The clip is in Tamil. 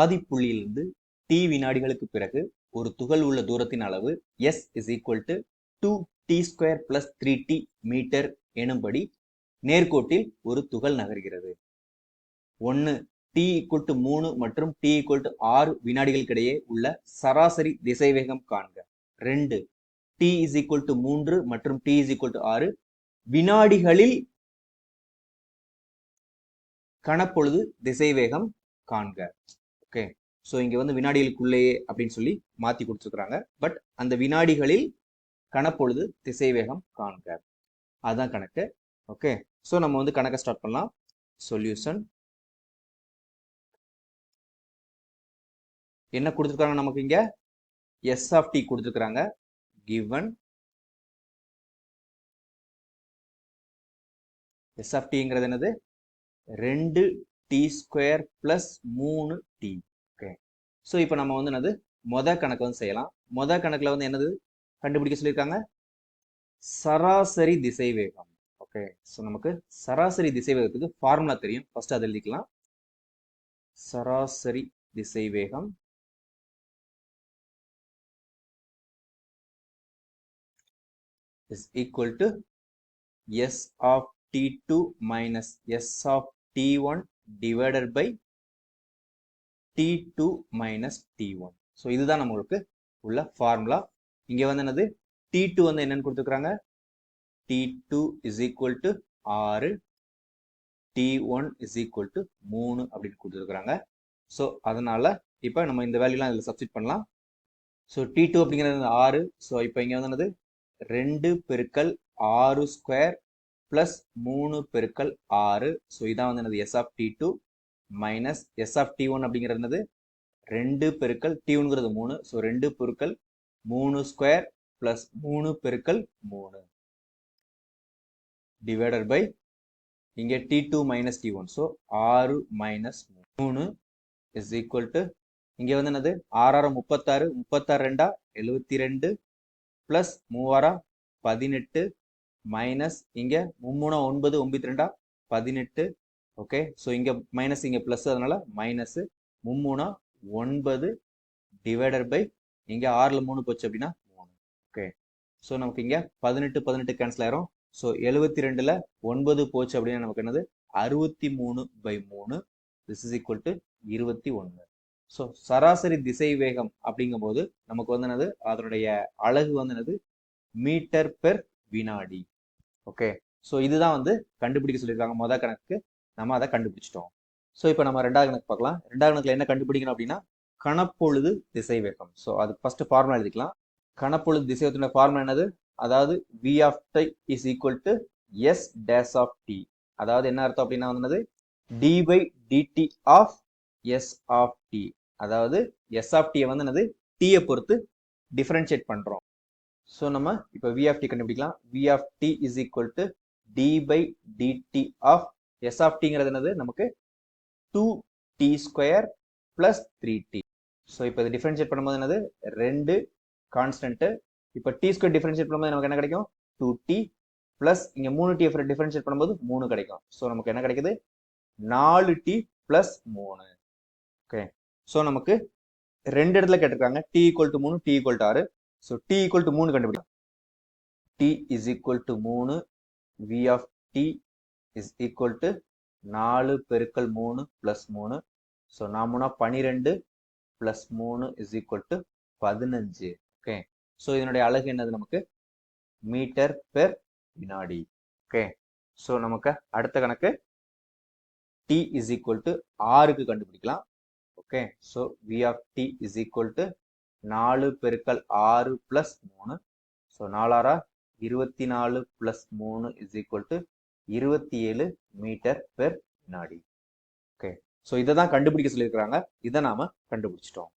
ஆதிப்புள்ளியிலிருந்து டி வினாடிகளுக்கு பிறகு ஒரு துகள் உள்ள தூரத்தின் அளவு S is equal to two t square plus three t metre எனும்படி நேர்கோட்டில் ஒரு துகள் நகர்கிறது. ஒன்று டி ஈக்குவல் டு மூணு மற்றும் டி ஈக்குவல் டு ஆறு வினாடிகளுக்கிடையே உள்ள சராசரி திசைவேகம் காண்க. ரெண்டு டி இஸ் ஈக்குவல் டு மூன்று மற்றும் டி இஸ் ஈக்குவல் டு ஆறு வினாடிகளில் கணப்பொழுது திசைவேகம் காண்க. ஓகே ஸோ இங்கே வந்து வினாடிகளுக்குள்ளேயே அப்படின்னு சொல்லி மாற்றி கொடுத்துருக்குறாங்க. பட் அந்த வினாடிகளில் கணப்பொழுது திசைவேகம் காண்க. அதுதான் கணக்கு. ஓகே ஸோ நம்ம வந்து கணக்கை ஸ்டார்ட் பண்ணலாம். சொல்யூஷன் என்ன கொடுத்துருக்காங்க நமக்கு இங்கே? எஸ் ஆஃப் டி கொடுத்துருக்குறாங்க. கிவன் எஸ் ஆஃப் டிங்கிறது என்னது? ரெண்டு டி ஸ்கொயர் பிளஸ் மூணு டி ஓகே ஸோ இப்போ நம்ம வந்து என்னது? மொத கணக்கு வந்து செய்யலாம். மொத கணக்கில் வந்து என்னது? கண்டுபிடிக்க சொல்லியிருக்காங்க. சராசரி திசை வேகம் ஓகே ஸோ நமக்கு சராசரி திசை வேகத்துக்கு ஃபார்முலா தெரியும். ஃபர்ஸ்ட் அதை எழுதிக்கலாம். சராசரி திசை வேகம் is equal to s of t2 minus s of t1 divided by t two minus t one so இதுதான் நம்மளுக்கு உள்ள ஃபார்முலா இங்கே வந்து என்னது? டி டூ வந்து என்னன்னு கொடுத்துருக்காங்க t2 is equal to ஆறு. T1 is equal டு மூணு அப்படின்னு கொடுத்துருக்குறாங்க. ஸோ அதனால் இப்போ நம்ம இந்த வேல்யூலாம் இதில் சப்ஸ்டிட் பண்ணலாம். ஸோ டி டூ அப்படிங்கிறது ஆறு. ஸோ இப்போ இங்கே வந்து என்னது? ரெண்டு பெருக்கல் ஆறு ஸ்கொயர் பிளஸ் மூணு பெருக்கல் ஆறு. ஸோ இதான் வந்து என்னது? S of t two minus S of t one அப்படிங்கிறது என்னது? ரெண்டு பெருக்கல் டி ஒன்ங்கிறது மூணு. ஸோ ரெண்டு பெருக்கல் மூணு ஸ்கொயர் பிளஸ் மூணு பெருக்கல் மூணு. டிவைடட் பை இங்கே t two minus t one so ஆறு மைனஸ் மூணு இஸ் ஈக்குவல் டு இங்கே வந்து என்னது? ஆறாயிரம் முப்பத்தாறு முப்பத்தாறு ரெண்டா எழுபத்தி ரெண்டு பிளஸ் மூவாரா பதினெட்டு மைனஸ் இங்கே மும்மூணா ஒன்பது ஒன்பத்தி ரெண்டா பதினெட்டு. ஓகே ஸோ இங்கே மைனஸ் இங்கே ப்ளஸ் அதனால மைனஸு மும்மூணா ஒன்பது டிவைடர் பை இங்கே ஆறில் மூணு போச்சு அப்படின்னா மூணு. ஓகே ஸோ நமக்கு இங்கே பதினெட்டு பதினெட்டு கேன்சல் ஆயிரும். ஸோ எழுபத்தி ரெண்டில் ஒன்பது போச்சு அப்படின்னா நமக்கு என்னது? அறுபத்தி மூணு பை மூணு. திஸ் இஸ் ஈக்குவல் டு இருபத்தி ஒன்று ஸோ சராசரி திசை வேகம் அப்படிங்கும்போது நமக்கு வந்து என்னது? அதனுடைய அழகு வந்து என்னது? மீட்டர் பெர் வினாடி. ஓகே ஸோ இதுதான் வந்து கண்டுபிடிக்க சொல்லியிருக்காங்க. மொதல் கணக்கு நம்ம அதை கண்டுபிடிச்சிட்டோம். ஸோ இப்போ நம்ம ரெண்டாவது கணக்கு பார்க்கலாம். ரெண்டாவது கணக்கில் என்ன கண்டுபிடிக்கணும் அப்படின்னா கணப்பொழுது திசை வேகம் ஸோ அது ஃபர்ஸ்ட் ஃபார்முலா எழுதிக்கலாம். கணப்பொழுது திசை வேகத்தினுடைய ஃபார்முலா என்னது? அதாவது v of t is equal to s dash of t அதாவது என்ன அர்த்தம் அப்படின்னா வந்து என்னது d by d t of s of t அதாவது எஸ் ஆஃப் டியை வந்து என்னது? டீயை பொறுத்து டிஃபரன்ஷியேட் பண்ணுறோம் ஸோ நம்ம இப்போ வி ஆஃப் டி கண்டுபிடிக்கலாம். V of t is equal to d by dt of S of டிங்கிறது என்னது? நமக்கு two t square plus three t so இப்போ இது டிஃப்ரென்ஷியேட் பண்ணும்போது என்னது? ரெண்டு கான்ஸ்டன்ட்டு இப்போ டி ஸ்கொயர் டிஃப்ரென்ஷியேட் பண்ணும்போது நமக்கு என்ன கிடைக்கும்? டூ டி பிளஸ் இங்கே மூணு டி டிஃப்ரென்ஷியேட் பண்ணும்போது மூணு கிடைக்கும். ஸோ நமக்கு என்ன கிடைக்குது? நாலு டி பிளஸ் மூணு. ஓகே ஸோ நமக்கு ரெண்டு இடத்துல கேட்டிருக்காங்க. டி ஈக்குவல் டு மூணு டி ஈக்குவல் டு ஆறு. ஸோ டி ஈக்குவல் டு மூணு கண்டுபிடிக்கலாம். டி இஸ் ஈக்குவல் டு மூணு. V of t is equal to நாலு பெருக்கல் மூணு ப்ளஸ் மூணு. ஸோ நாமுனா பனிரெண்டு ப்ளஸ் மூணு இஸ் ஈக்குவல் டு பதினஞ்சு. ஓகே ஸோ இதனுடைய அழகு என்னது நமக்கு? மீட்டர் பெர் வினாடி. ஓகே ஸோ நமக்கு அடுத்த கணக்கு டி இஸ் ஈக்குவல் டு ஆறுக்கு கண்டுபிடிக்கலாம். Okay so v of t is equal to நாலு பெருக்கல் ஆறு பிளஸ் மூணு. ஸோ நாலாரா இருபத்தி நாலு பிளஸ் மூணு இஸ் ஈக்குவல் டு இருபத்தி ஏழு மீட்டர் பெர் வினாடி. ஓகே ஸோ இதை தான் கண்டுபிடிக்க சொல்லியிருக்கிறாங்க. இதை நாம கண்டுபிடிச்சிட்டோம்.